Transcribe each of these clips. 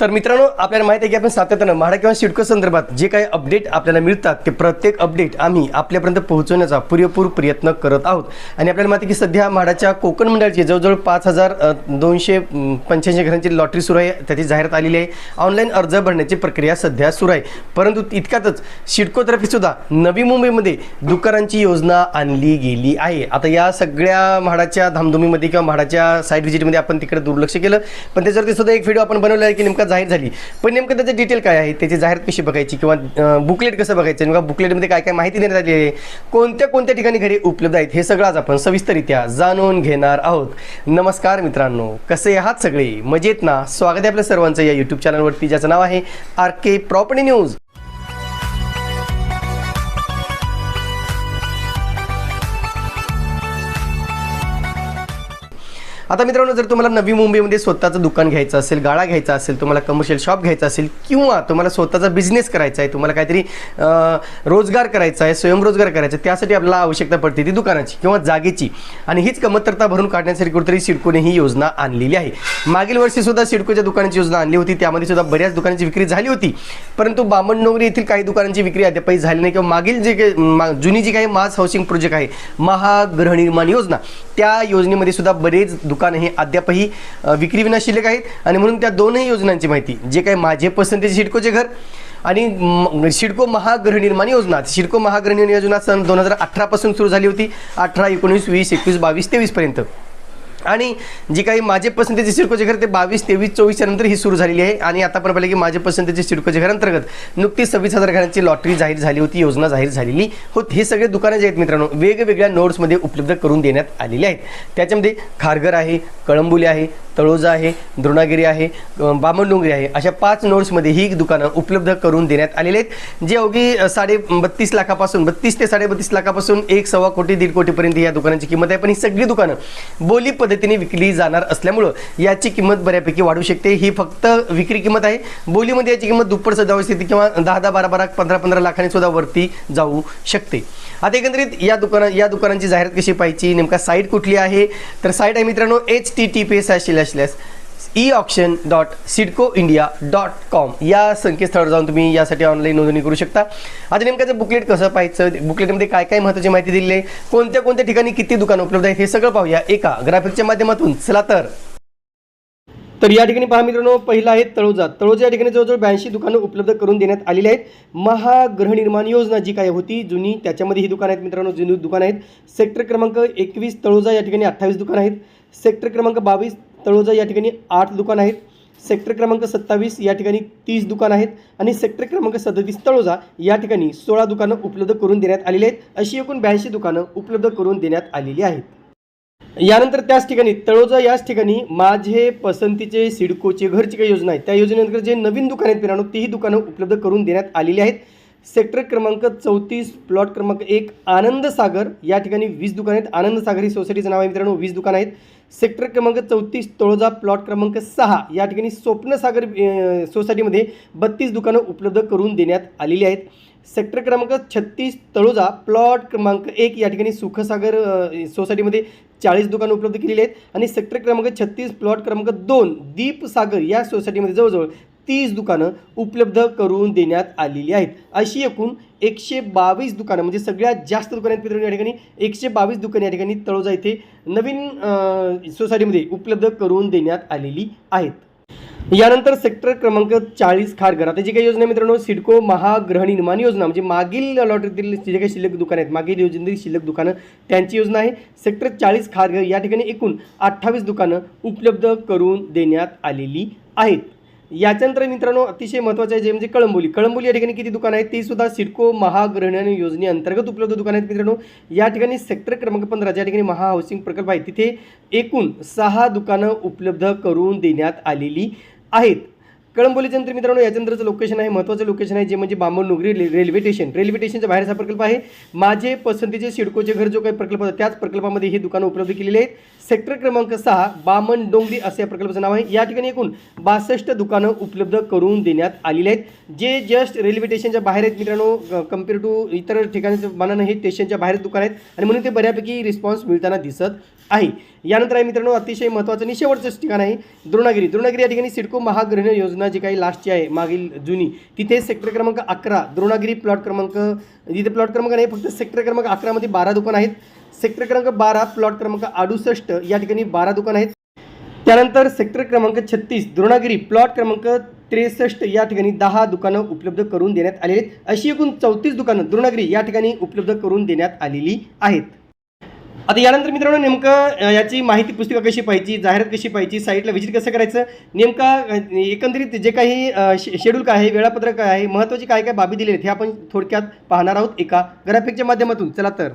तर मित्रांनो आपल्याला माहिती आहे की आपण सातत्यानं म्हाडा किंवा सिडको संदर्भात जे काही अपडेट आपल्याला मिळतात ते प्रत्येक अपडेट आम्ही आपल्यापर्यंत पोहोचवण्याचा पुरेपूर प्रयत्न करत आहोत. आणि आपल्याला माहिती आहे की सध्या म्हाडाच्या कोकण मंडळाची जवळजवळ पाच हजार दोनशे पंच्याऐंशी घरांची लॉटरी सुरू आहे त्याची जाहिरात आलेली आहे. ऑनलाईन अर्ज भरण्याची प्रक्रिया सध्या सुरू आहे. परंतु इतक्यातच सिडकोतर्फे सुद्धा नवी मुंबईमध्ये दुकानांची योजना आणली गेली आहे. आता या सगळ्या म्हाडाच्या धामधुमीमध्ये किंवा म्हाडाच्या साईड व्हिजिटमध्ये आपण तिकडे दुर्लक्ष केलं. पण त्याच्यावरती सुद्धा एक व्हिडिओ आपण बनवला आहे की नेमका जाहीर झाली. पण नेमकं त्याचं डिटेल काय आहे? त्याची जाहिरात कशी बघायची? किंवा बुकलेट कसं बघायचं? नेमका बुकलेटमध्ये काय काय माहिती देण्यात आली आहे? कोणत्या कोणत्या ठिकाणी घरी उपलब्ध आहेत? हे सगळं आज आपण सविस्तरित्या जाणून घेणार आहोत. नमस्कार मित्रांनो. कसे आहात सगळे? मजेत ना? स्वागत आहे आपल्या सर्वांचं या यूट्यूब चॅनलवरती ज्याचं नाव आहे आर के प्रॉपर्टी न्यूज. आता मित्रांनो जर तुम्हाला नवी मुंबईमध्ये स्वतःचं दुकान घ्यायचं असेल गाळा घ्यायचा असेल तुम्हाला कमर्शियल शॉप घ्यायचा असेल किंवा तुम्हाला स्वतःचा बिझनेस करायचा आहे तुम्हाला काहीतरी रोजगार करायचा आहे स्वयंरोजगार करायचा आहे त्यासाठी आपल्याला आवश्यकता पडते ती दुकानाची किंवा जागेची. आणि हीच कमतरता भरून काढण्यासाठी कुठेतरी सिडकोने ही योजना आणलेली आहे. मागील वर्षी सुद्धा सिडकोच्या दुकानाची योजना आणली होती त्यामध्ये सुद्धा बऱ्याच दुकानांची विक्री झाली होती. परंतु बामणनोगरी येथील काही दुकानांची विक्री अद्यापही झाली नाही किंवा मागील जे काही मा- जुनी जी काही मास हाऊसिंग प्रोजेक्ट आहे महागृहनिर्माण योजना त्या योजनेमध्ये सुद्धा बरेच दुकान हे अद्यापही विक्रीविना शिल्लक आहेत. आणि म्हणून त्या दोनही योजनांची माहिती जे काही माझे पसंतीचे सिडकोचे घर आणि शिडको सिडको महागृहनिर्माण योजना. सिडको महागृहनिर्माण योजना सन दोन हजार अठरापासून सुरू झाली होती. अठरा एकोणीस वीस एकवीस बावीस तेवीसपर्यंत आणि जी काही माझे पसंतीचे सिडकोचे घर ते बावीस तेवीस चोवीसच्या नंतर ही सुरू झालेली आहे. आणि आता पण पाहिलं की माझे पसंतीचे सिडकोचे घर अंतर्गत नुकतीच सव्वीस हजार घरांची लॉटरी जाहीर झाली होती योजना जाहीर झालेली होती. हे सगळे दुकानं जे आहेत मित्रांनो वेगवेगळ्या नोट्समध्ये उपलब्ध करून देण्यात आलेले आहेत. त्याच्यामध्ये खारघर आहे कळंबुली आहे तळोजा आहे द्रोणागिरी आहे अ, बामणडोंगरी आहे अशा पाच नोड्समध्ये ही दुकानं उपलब्ध करून देण्यात आलेले आहेत. जे अवघी साडे बत्तीस लाखापासून बत्तीस ते साडेबत्तीस लाखापासून एक सव्वा कोटी दीड कोटीपर्यंत या दुकानांची किंमत आहे. पण ही सगळी दुकानं बोली पद्धतीने विकली जाणार असल्यामुळं याची किंमत बऱ्यापैकी वाढू शकते. ही फक्त विक्री किंमत आहे. बोलीमध्ये याची किंमत दुप्पट सुद्धा शकते किंवा दहा दहा बारा बारा पंधरा पंधरा लाखांनी सुद्धा वरती जाऊ शकते. आता एकंदरीत या दुकाना या दुकानांची जाहिरात कशी पाहिजे नेमका साईट कुठली आहे? तर साईट आहे मित्रांनो H T T P S slash slash E option dot CIDCO India dot com या संकेतस्थळावर जाऊन तुम्ही यासाठी ऑनलाईन नोंदणी करू शकता. आता नेमकं बुकलेट कसं पाहायचं? बुकलेटमध्ये काय काय महत्त्वाची माहिती दिली आहे? कोणत्या कोणत्या ठिकाणी किती दुकानं उपलब्ध आहेत हे सगळं पाहूया एका ग्राफिकच्या माध्यमातून. चला तर. तर या ठिकाणी पहा मित्रांनो पहिला आहे तळोजा. तळोजा या ठिकाणी जवळजवळ ब्याऐंशी दुकानं उपलब्ध करून देण्यात आलेली आहेत. महागृहनिर्माण योजना जी काय होती जुनी त्याच्यामध्ये ही दुकानं आहेत मित्रांनो जुनी दुकानं आहेत. सेक्टर क्रमांक एकवीस तळोजा या ठिकाणी अठ्ठावीस दुकानं आहेत. सेक्टर क्रमांक बावीस तळोजा या ठिकाणी आठ दुकान आहेत. सेक्टर क्रमांक सत्तावीस या ठिकाणी तीस दुकानं आहेत आणि सेक्टर क्रमांक सदतीस तळोजा या ठिकाणी सोळा दुकानं उपलब्ध करून देण्यात आलेली आहेत. अशी एकूण ब्याऐंशी दुकानं उपलब्ध करून देण्यात आलेली आहेत. यानंतर त्याच ठिकाणी तळोजा याच ठिकाणी माझे पसंतीचे सिडकोचे घरची काही योजना आहे त्या योजनेनंतर जे नवीन दुकान आहेत मित्रांनो तीही दुकानं उपलब्ध करून देण्यात आलेली आहेत. सेक्टर क्रमांक चौतीस प्लॉट क्रमांक एक आनंद सागर या ठिकाणी वीस दुकानं आहेत. आनंद सागर ही सोसायटीचं नाव आहे मित्रांनो वीस दुकान आहेत. सेक्टर क्रमांक चौतीस तळोजा प्लॉट क्रमांक सहा या ठिकाणी स्वप्नसागर सोसायटीमध्ये बत्तीस दुकानं उपलब्ध करून देण्यात आलेली आहेत. सेक्टर क्रमांक छत्तीस तळोजा प्लॉट क्रमांक एक या ठिकाणी सुखसागर सोसायटीमध्ये चाळीस दुकानं उपलब्ध केलेली आहेत. आणि सेक्टर क्रमांक छत्तीस प्लॉट क्रमांक दोन दीपसागर या सोसायटीमध्ये जवळजवळ तीस दुकानं उपलब्ध करून देण्यात आलेली आहेत. अशी एकूण एकशे बावीस दुकानं म्हणजे सगळ्यात जास्त दुकान आहेत मित्रांनो या ठिकाणी. एकशे बावीस दुकानं या ठिकाणी तळोजा येथे नवीन सोसायटीमध्ये उपलब्ध करून देण्यात आलेली आहेत. यानंतर सेक्टर क्रमांक चाळीस खारघर. आता जी काही योजना मित्रांनो सिडको महागृहनिर्माण योजना म्हणजे मागील लॉटरीतील जे काही शिल्लक दुकानं आहेत मागील योजनेतील शिल्लक दुकानं त्यांची योजना आहे. सेक्टर चाळीस खारघर या ठिकाणी एकूण अठ्ठावीस दुकानं उपलब्ध करून देण्यात आलेली आहेत. याच्यानंतर मित्रांनो अतिशय महत्त्वाचं आहे जे म्हणजे कळंबोली. कळंबोली या ठिकाणी किती दुकानं आहेत? ती सुद्धा सिडको महागृहनिर्माण योजनेअंतर्गत उपलब्ध दुकान आहेत मित्रांनो. या ठिकाणी सेक्टर क्रमांक पंधरा ज्या ठिकाणी महा हाऊसिंग प्रकल्प आहे तिथे एकूण सहा दुकानं उपलब्ध करून देण्यात आलेली आहेत. कळंबोलीच्या नंतर मित्रांनो याच्यानंतरचं लोकेशन आहे महत्त्वाचं लोकेशन आहे जे म्हणजे बांबनोगरी रे- रेल्वे स्टेशन रेल्वे स्टेशनच्या बाहेरचा प्रकल्प आहे. माझे पसंतीचे सिडकोचे घर जो काही प्रकल्प होता त्याच प्रकल्पामध्ये ही दुकानं उपलब्ध केलेली आहेत. सेक्टर क्रमांक सहा बामण डोंगरी असं या प्रकल्पाचं नाव आहे. या ठिकाणी एकूण बासष्ट दुकानं उपलब्ध करून देण्यात आलेली आहेत. जे जस्ट रेल्वे स्टेशनच्या बाहेर आहेत मित्रांनो कंपेअर टू इतर ठिकाणच्या मानानं हे स्टेशनच्या बाहेर दुकान आहेत. आणि म्हणून ते बऱ्यापैकी रिस्पॉन्स मिळताना दिसत आहे. यानंतर आहे मित्रांनो अतिशय महत्त्वाचं आणि ठिकाण आहे द्रोणागिरी. द्रोणागिरी या ठिकाणी सिडको महागृह योजना जी काही लास्टची आहे मागील जुनी तिथे सेक्टर क्रमांक अकरा द्रोणागिरी प्लॉट क्रमांक तिथे प्लॉट क्रमांक नाही फक्त सेक्टर क्रमांक अकरामध्ये बारा दुकान आहेत. सेक्टर क्रमांक बारा प्लॉट क्रमांक अडुसष्ट या ठिकाणी बारा दुकान आहेत. त्यानंतर सेक्टर क्रमांक छत्तीस द्रोणागिरी प्लॉट क्रमांक त्रेसष्ट या ठिकाणी दहा दुकानं उपलब्ध करून देण्यात आलेली आहेत. अशी एकूण चौतीस दुकानं द्रोणागिरी या ठिकाणी उपलब्ध करून देण्यात आलेली आहेत. आता यानंतर मित्रांनो नेमकं याची माहिती पुस्तिका कशी पाहिजे जाहिरात कशी पाहिजे साईटला व्हिजिट कसं करायचं नेमका एकंदरीत जे काही शे शेड्यूल काय आहे वेळापत्रक काय आहे महत्त्वाची काय काय बाबी दिलेली आहेत हे आपण थोडक्यात पाहणार आहोत एका ग्राफिकच्या माध्यमातून. चला तर.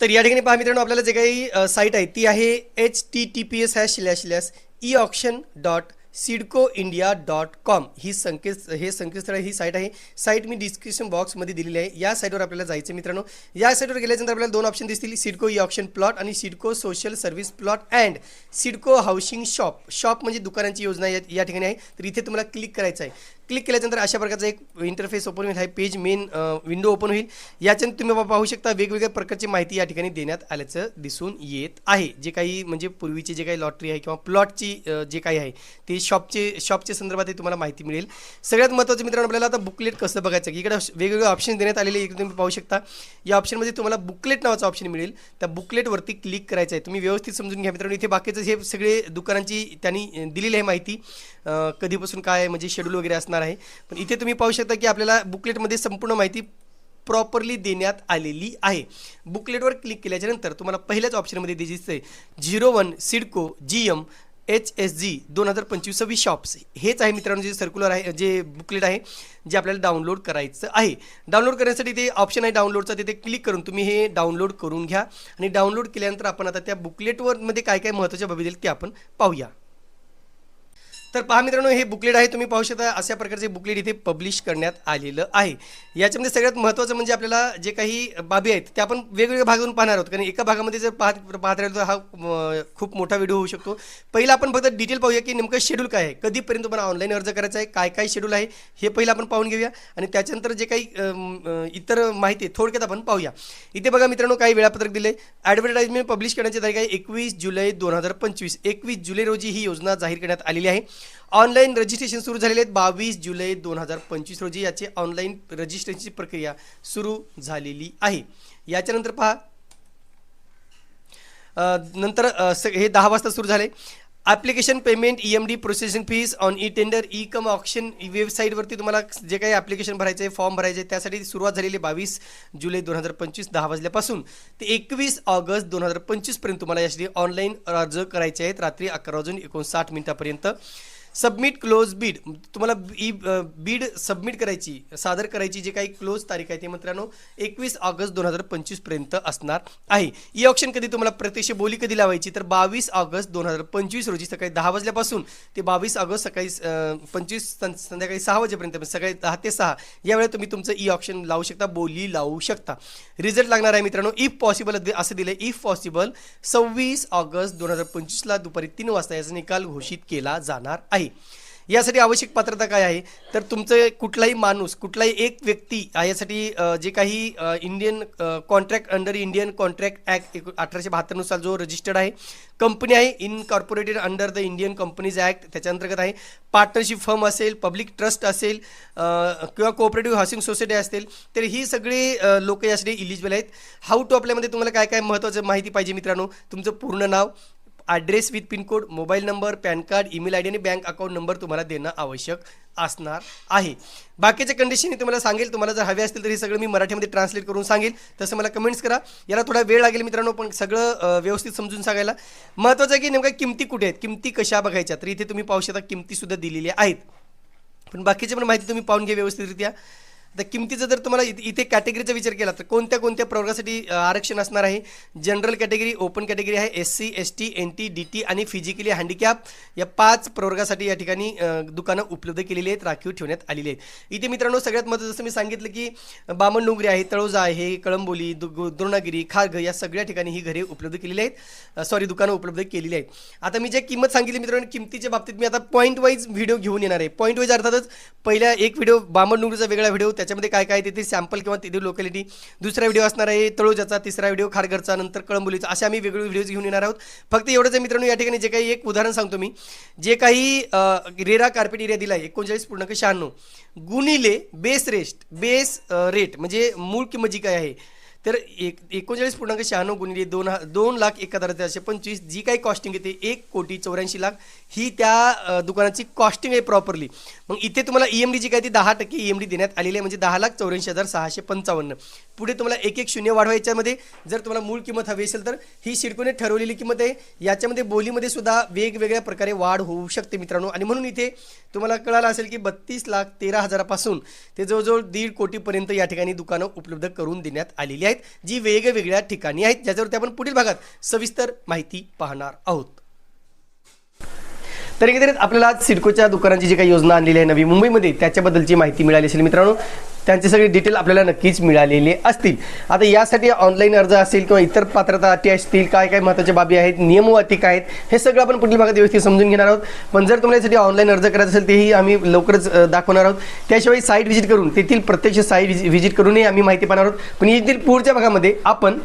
तर या ठिकाणी पहा मित्रांनो आपल्याला जे काही साईट आहे ती आहे H T T P S hash slash slash E option dot CIDCO India dot com ही संकेत हे संकेतस्थळ ही साईट आहे. साईट मी डिस्क्रिप्शन बॉक्समध्ये दिलेली आहे. या साईटवर आपल्याला जायचं मित्रांनो. या साईटवर गेल्यानंतर आपल्याला दोन ऑप्शन दिसतील. सिडको ई ऑप्शन प्लॉट आणि CIDCO social service plot and CIDCO housing shop shop म्हणजे दुकानांची योजना या या ठिकाणी आहे. तर इथे तुम्हाला क्लिक करायचं आहे. क्लिक केल्यानंतर अशा प्रकारचा एक इंटरफेस ओपन होईल. हा पेज मेन विंडो ओपन होईल. याच्यानंतर तुम्ही पाहू शकता वेगवेगळ्या प्रकारची माहिती या ठिकाणी देण्यात आल्याचं दिसून येत आहे. जे काही म्हणजे पूर्वीचे जे काही लॉटरी आहे किंवा प्लॉटची जे काही आहे ते शॉपचे शॉपच्या संदर्भात तुम्हाला माहिती मिळेल. सगळ्यात महत्त्वाचं मित्रांनो आपल्याला आता बुकलेट कसं बघायचं की इकडे वेगवेगळे ऑप्शन देण्यात आलेले इकडे तुम्ही पाहू शकता. या ऑप्शनमध्ये तुम्हाला बुकलेट नावाचं ऑप्शन मिळेल. त्या बुकलेटवरती क्लिक करायचं आहे. तुम्ही व्यवस्थित समजून घ्या मित्रांनो. इथे बाकीचं हे सगळे दुकानांची त्यांनी दिलेली आहे माहिती. कधीपासून काय म्हणजे शेड्यूल वगैरे असणार आहे. पण इथे तुम्ही पाहू शकता की आपल्याला बुकलेटमध्ये संपूर्ण माहिती प्रॉपरली देण्यात आलेली आहे. बुकलेटवर क्लिक केल्याच्यानंतर तुम्हाला पहिल्याच ऑप्शनमध्ये दिसते zero one CIDCO G M H S G दोन हजार पंचवीस सव्वीस शॉप्स हेच आहे मित्रांनो जे सर्क्युलर आहे जे बुकलेट आहे जे आपल्याला डाउनलोड करायचं आहे. डाउनलोड करण्यासाठी ते ऑप्शन आहे डाउनलोडचा तिथे क्लिक करून तुम्ही हे डाउनलोड करून घ्या. आणि डाउनलोड केल्यानंतर आपण आता त्या बुकलेटवरमध्ये काय काय महत्त्वाच्या बाबी देईल ते आपण पाहूया. तर पहा मित्रांनो हे बुकलेट आहे तुम्ही पाहू शकता अशा प्रकारचे बुकलेट इथे पब्लिश करण्यात आलेलं आहे. याच्यामध्ये सगळ्यात महत्त्वाचं म्हणजे आपल्याला जे काही बाबी आहेत त्या आपण वेगवेगळ्या भागातून पाहणार आहोत. कारण एका भागामध्ये जर पाहत पाहत राहिलो तर हा खूप मोठा व्हिडिओ होऊ शकतो. पहिला आपण फक्त डिटेल पाहूया की नेमकं शेड्यूल काय आहे. कधीपर्यंत तुम्हाला ऑनलाईन अर्ज करायचा आहे काय काय शेड्यूल आहे हे पहिलं आपण पाहून घेऊया. आणि त्याच्यानंतर जे काही इतर माहिती आहे थोडक्यात आपण पाहूया. इथे बघा मित्रांनो काही वेळापत्रक दिले ॲडव्हर्टाइजमेंट पब्लिश करण्याची तारीख आहे एकवीस जुलै दोन हजार पंचवीस. एकवीस जुलै रोजी ही योजना जाहीर करण्यात आलेली आहे. ऑनलाईन रजिस्ट्रेशन सुरू झालेले आहेत. बावीस जुलै दोन हजार पंचवीस रोजी याची ऑनलाईन रजिस्ट्रेशनची प्रक्रिया सुरू झालेली आहे. याच्यानंतर पहा. नंतर हे दहा वाजता सुरू झाले. Application payment E M D processing fees on E tender E come option वेबसाईटवरती तुम्हाला जे काही ॲप्लिकेशन भरायचं आहे फॉर्म भरायचे आहे त्यासाठी सुरुवात झालेली बावीस जुलै दोन हजार पंचवीस दहा वाजल्यापासून. ते एकवीस ऑगस्ट दोन हजार पंचवीसपर्यंत तुम्हाला यासाठी ऑनलाईन अर्ज करायचे आहेत. रात्री अकरा वाजून एकोणसाठ मिनिटापर्यंत. Submit close bid. तुम्हाला ई बीड सबमिट करायची सादर करायची जे काही क्लोज तारीख आहे ते मित्रांनो एकवीस ऑगस्ट दोन हजार पंचवीसपर्यंत असणार आहे. ई ऑप्शन कधी तुम्हाला प्रत्यक्ष बोली कधी लावायची? तर बावीस ऑगस्ट दोन हजार पंचवीस रोजी सकाळी दहा वाजल्यापासून ते बावीस ऑगस्ट सकाळी पंचवीस संध्याकाळी सहा वाजेपर्यंत सकाळी दहा ते सहा यावेळेला तुम्ही तुमचं ई ऑप्शन लावू शकता बोली लावू शकता. रिझल्ट लागणार आहे मित्रांनो इफ पॉसिबल असं दिलं इफ पॉसिबल सव्वीस ऑगस्ट दोन हजार पंचवीसला दुपारी तीन वाजता याचा निकाल घोषित केला जाणार आहे. यासाठी आवश्यक पात्रता काय आहे? तर तुमचं कुठलाही माणूस कुठलाही एक व्यक्ती यासाठी जे काही Indian contract under Indian contract act एक अठराशे बहात्तरनुसार जो रजिस्टर्ड आहे कंपनी आहे incorporated under the Indian companies act त्याच्या अंतर्गत आहे. पार्टनरशिप फर्म असेल पब्लिक ट्रस्ट असेल किंवा कोऑपरेटिव्ह हाऊसिंग सोसायटी असतील तर ही सगळी लोक यासाठी इलिजिबल आहेत. हाऊ टू अप्लायमध्ये तुम्हाला काय काय महत्त्वाचं माहिती पाहिजे मित्रांनो? तुमचं पूर्ण नाव address with pincode mobile number PAN card email I D आणि बँक अकाउंट नंबर तुम्हाला देणं आवश्यक असणार आहे. बाकीच्या कंडिशन मी तुम्हाला सांगेल. तुम्हाला जर हवे असतील तर हे सगळं मी मराठीमध्ये ट्रान्सलेट करून सांगेल. तसं मला कमेंट्स करा. याला थोडा वेळ लागेल मित्रांनो पण सगळं व्यवस्थित समजून सांगायला. महत्त्वाचं आहे की नेमक्या किमती कुठे आहेत? किमती कशा बघायच्या? तर इथे तुम्ही पाहू शकता किमतीसुद्धा दिलेल्या आहेत. पण बाकीची पण माहिती तुम्ही पाहून घ्या व्यवस्थितरित्या. तर किमतीचा जर तुम्हाला इथे इथे कॅटेगरीचा विचार केला तर कोणत्या कोणत्या प्रवर्गासाठी आरक्षण असणार आहे? जनरल कॅटेगरी ओपन कॅटेगरी आहे S C S T N T D T आणि फिजिकली हँडिकॅप या पाच प्रवर्गासाठी या ठिकाणी दुकानं उपलब्ध केलेली आहेत राखीव ठेवण्यात आलेली आहेत. इथे मित्रांनो सगळ्यात महत्त्वाचं जसं मी सांगितलं की बामण डोंगरी आहे तळोजा आहे कळंबोली दु द्रोणागिरी खारघ या सगळ्या ठिकाणी ही घरे उपलब्ध केलेली आहेत. सॉरी दुकानं उपलब्ध केलेली आहेत. आता मी जे किंमत सांगितली मित्रांनो किमतीच्या बाबतीत मी आता पॉईंट वाईज व्हिडिओ घेऊन येणार आहे. पॉईंट वाईज अर्थातच पहिल्या एक व्हिडिओ बामणडोंगरीचा वेगळा व्हिडिओ त्याच्यामध्ये काय काय तिथे सॅम्पल किंवा तिथे लोकॅलिटी दुसरा व्हिडिओ असणार आहे तळोजाचा तिसरा व्हिडिओ खारघरचा नंतर कळंबोलीचा. असे आम्ही वेगवेगळे व्हिडिओज घेऊन येणार आहोत. फक्त एवढंच आहे मित्रांनो या ठिकाणी जे काही एक उदाहरण सांगतो मी. जे काही रेरा कार्पेट एरिया दिला आहे एकोणचाळीस पूर्णांक शहाण्णव. गुणिले बेस रेस्ट बेस रेट म्हणजे मूळ किंमत जी काय आहे तर एक एकोणचाळीस पूर्णांक शहाण्णव गुणिले दोन हा दोन लाख एक हजार चारशे पंचवीस जी काही कॉस्टिंग येते एक कोटी चौऱ्याऐंशी लाख ही त्या दुकानाची कॉस्टिंग आहे प्रॉपरली मग इथे तुम्हाला ई एम डी जी काय ती दहा टक्के ई एम डी देण्यात आलेली आहे म्हणजे दहा लाख चौऱ्याऐंशी हजार सहाशे पंचावन्न. पुढे तुम्हाला एक एक शून्य वाढवा याच्यामध्ये. जर तुम्हाला मूळ किंमत हवी असेल तर ही सिडकोने ठरवलेली किंमत आहे. याच्यामध्ये बोलीमध्ये सुद्धा वेगवेगळ्या प्रकारे वाढ होऊ शकते मित्रांनो. आणि म्हणून इथे तुम्हाला कळालं असेल की बत्तीस लाख तेरा हजारापासून ते जवळजवळ दीड कोटीपर्यंत या ठिकाणी दुकानं उपलब्ध करून देण्यात आलेली आहेत. जी वेगवेगळ्या ठिकाणी आहेत ज्याच्यावरती आपण पुढील भागात सविस्तर माहिती पाहणार आहोत. तर एकंदरीत आपल्याला आज सिडकोच्या दुकानांची जी काही योजना आणलेली आहे नवी मुंबईमध्ये त्याच्याबद्दलची माहिती मिळाली असेल मित्रांनो. त्यांचे सगळे डिटेल आपल्याला नक्कीच मिळालेले असतील. आता यासाठी ऑनलाईन अर्ज असेल किंवा इतर पात्रता अटी असतील काय काय महत्त्वाच्या बाबी आहेत नियम व अटी काय आहेत हे सगळं आपण पुढील भागात व्यवस्थित समजून घेणार आहोत. पण जर तुम्हाला यासाठी ऑनलाईन अर्ज करायचा असेल तेही आम्ही लवकरच दाखवणार आहोत. त्याशिवाय साईट व्हिजिट करून तेथील प्रत्यक्ष साईट व्हिजिट करूनही आम्ही माहिती पाहणार आहोत. पण येथील पुढच्या भागामध्ये आपण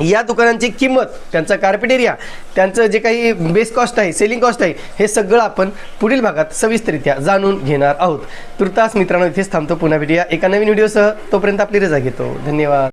या दुकानांची किंमत त्यांचा कार्पेट एरिया त्यांचं जे काही बेस कॉस्ट आहे सेलिंग कॉस्ट आहे हे सगळं आपण पुढील भागात सविस्तरित्या जाणून घेणार आहोत. तुर्तास मित्रांनो इथेच थांबतो पुन्हा भेटूया एका नवीन व्हिडिओसह तोपर्यंत आपली रजा घेतो. धन्यवाद.